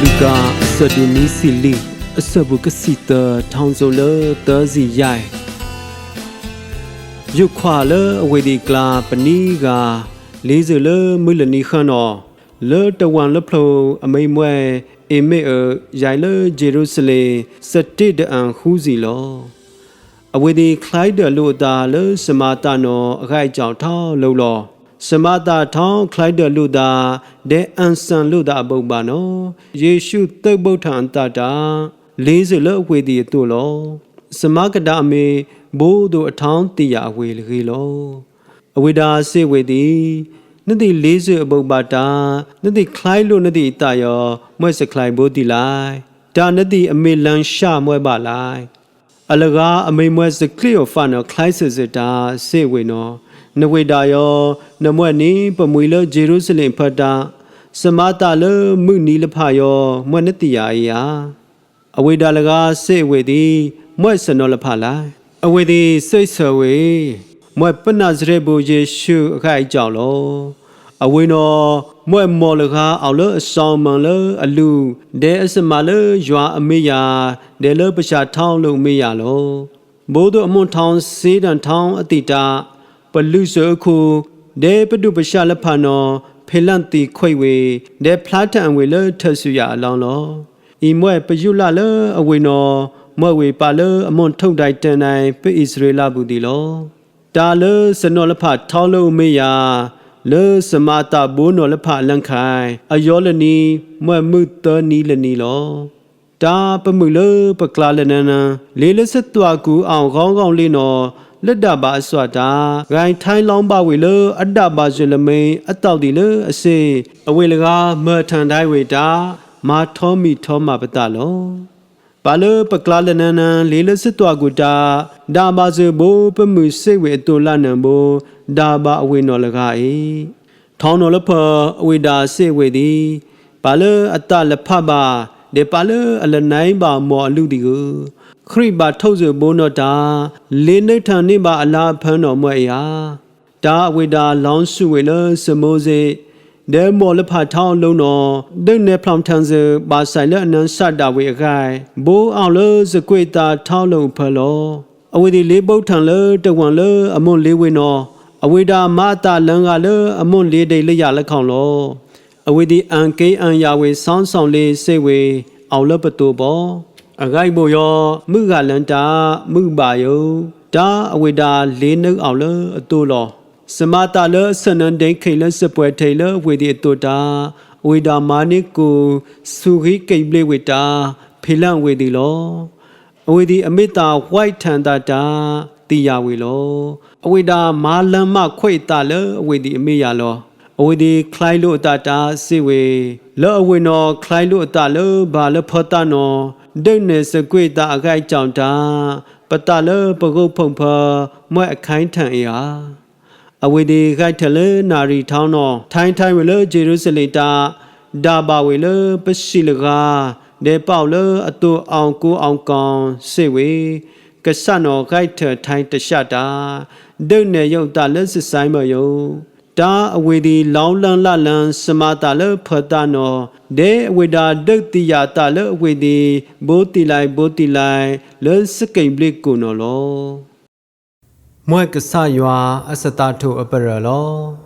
လူကအစဒူနီစီလီအစဘုကစီတထောင်းစုံလသစီရိုင်ယုခွာလအဝေဒီကလာပနီးကလေးစလမွလနီခနောလေတဝန်လဖလိုအမိန်မွဲအမေအရိုင်လဂျေရုဆလင်စတိဒအန်ခူးစီလောအဝေဒီခလိုက်ဒလို့တာလစမာတနောအခိုက်ကြောင့်ထောင်းလို့လော စမတာထောင်းခလိုက်ဒလူတာဒဲအန်ဆန်လူတာပုပ္ပါနောယေရှုသုတ်ဗုဒ္ဓံတတာလေးစလအဝေဒီတို့လောစမကဒအမေဘိုးတို့အထောင်းတီရအဝေလေလောအဝေဒါစေဝေဒီနတိလေးစအပုပ္ပါတာနတိခလိုက်လို့နတိတယောမွဲ့စခလိုက်ဘိုးတီလိုက်ဒါနတိအမေလန်ရှာမွဲ့ပါလိုက်အလကားအမိမွဲစကလီယိုဖာနော်ခလိုက်စစ်စစ်တာစေဝေနော် နဝေဒါယောနမွဲ့နီပမွေလဂျေရုဆလင်ဖတ်တာစမတာလမှုနီလဖယောမွဲ့နတိယာယာအဝေဒါလကားစေဝေသည်မွဲ့စနောလဖလိုက်အဝေသည်စိတ်ဆဝေမွဲ့ပနဇရေဘူယေရှုအခိုက်ကြောင့်လောအဝေနောမွဲ့မော်လကားအောင်လအဆောင်မန်လအလူဒဲအစမလရွာအမေယာဒဲလပရှာထောင်းလုံးမေယာလောဘိုးတို့အမွန်ထောင်းစေးတန်ထောင်းအတိတာ ပလူစခုဒဲပတုပရှာလဖာနောဖေလန်တီခွိဝေဒဲဖလာတန်ဝေလထဆူရအလောင်းလောဤမွဲ့ပယုလလအဝေနောမွဲ့ဝေပါလအမွန်ထုတ်တိုက်တန်နိုင်ပိဣသရေလဘူးတီလောတာလစနောလဖထောင်းလုံးမေယာလေစမတာဘိုးနော်လဖလန်ခိုင်အယောလနီမွဲ့မှုတနီလနီလောတာပမှုလပကလာလနနလေးလစတွာကူအောင်ခေါင်းကောင်းလေးနော် လက်ဒဘာအစွာတာဂိုင်းထိုင်းလောင်းပါဝေလအဒ္ဒဘာဇလမိန်အတောက်ဒီလအစေအဝေလကားမထန်တိုင်းဝေတာမာထောမီထောမပတလောပါလပကလာလနနလေးလစတွာကူတာဒါဘာဇဘိုပမှုစိတ်ဝေအတူလနံဘိုဒါဘာအဝေနော်လကားအေထောင်းနော်လဖအဝေဒါစေဝေသည်ပါလအတလဖပါဒေပါလအလနိုင်ပါမော်အလူဒီကို ခရိပါထုတ်စဘိုးနောတာလေနိထန်နိပါအလားဖန်းတော်မွဲ့ရာဒါအဝေဒါလောင်းစုဝေလစမိုးစေဒဲမော်လဖထောင်းလုံးတော်ဒိတ်နေဖလောင်ထန်စပါဆိုင်လအနန်ဆတ်တာဝေအခိုင်ဘိုးအောင်လစကွေတာထောင်းလုံးဖလောအဝေဒီလေးပုတ်ထန်လတဝန်လအမွန်လေးဝေနော်အဝေဒါမတာလန်ကလအမွန်လေးဒိတ်လရလက်ခေါင်လောအဝေဒီအန်ကေအန်ယာဝေဆောင်းဆောင်လေးစိတ်ဝေအောင်လပတူဘော အဂိုက်ဘိုယောမှုကလန်တာမှုပါယုဒါအဝေဒါလေးနှုတ်အောင်လအတူလောစမတာလဆနန်ဒိန်ခိလစပွဲထေလဝေဒီအတူတာအဝေဒါမာနိကိုစုခိကိပလေဝေတာဖေလန့်ဝေဒီလောအဝေဒီအမိတာဝိုက်ထန်တာတာတိယဝေလောအဝေဒါမာလမ်မခွေတာလအဝေဒီအမိယလောအဝေဒီခလိုက်လို့တာတာစေဝေလောအဝေနောခလိုက်လို့တာလဘာလဖောတာနော ဒိတ်နေစကွေတာအခိုက်ကြောင့်တာပတလပကုတ်ဖုံဖမွဲ့အခိုင်းထန်ရာအဝေဒီခိုက်ထလနာရီထောင်းတော်ထိုင်းထိုင်းဝေလဂျေရုဆလင်တာဒါဘာဝေလပရှိလကားဒေပေါလအတူအောင်ကိုအောင်ကောင်စေဝေကဆန်တော်ခိုက်ထထိုင်းတရှတာဒိတ်နေယုတ်တာလက်စဆိုင်မယုတ် တာအဝေဒီလောင်းလန်းလလန်းစမတာလဖတာနောဒေအဝေဒါဒုတ်တိယတာလအဝေဒီဘိုတီလိုက်ဘိုတီလိုက်လဲစကိန်ဘလစ်ကိုနော်လောမွဲကဆရွာအစတာထုအပရလော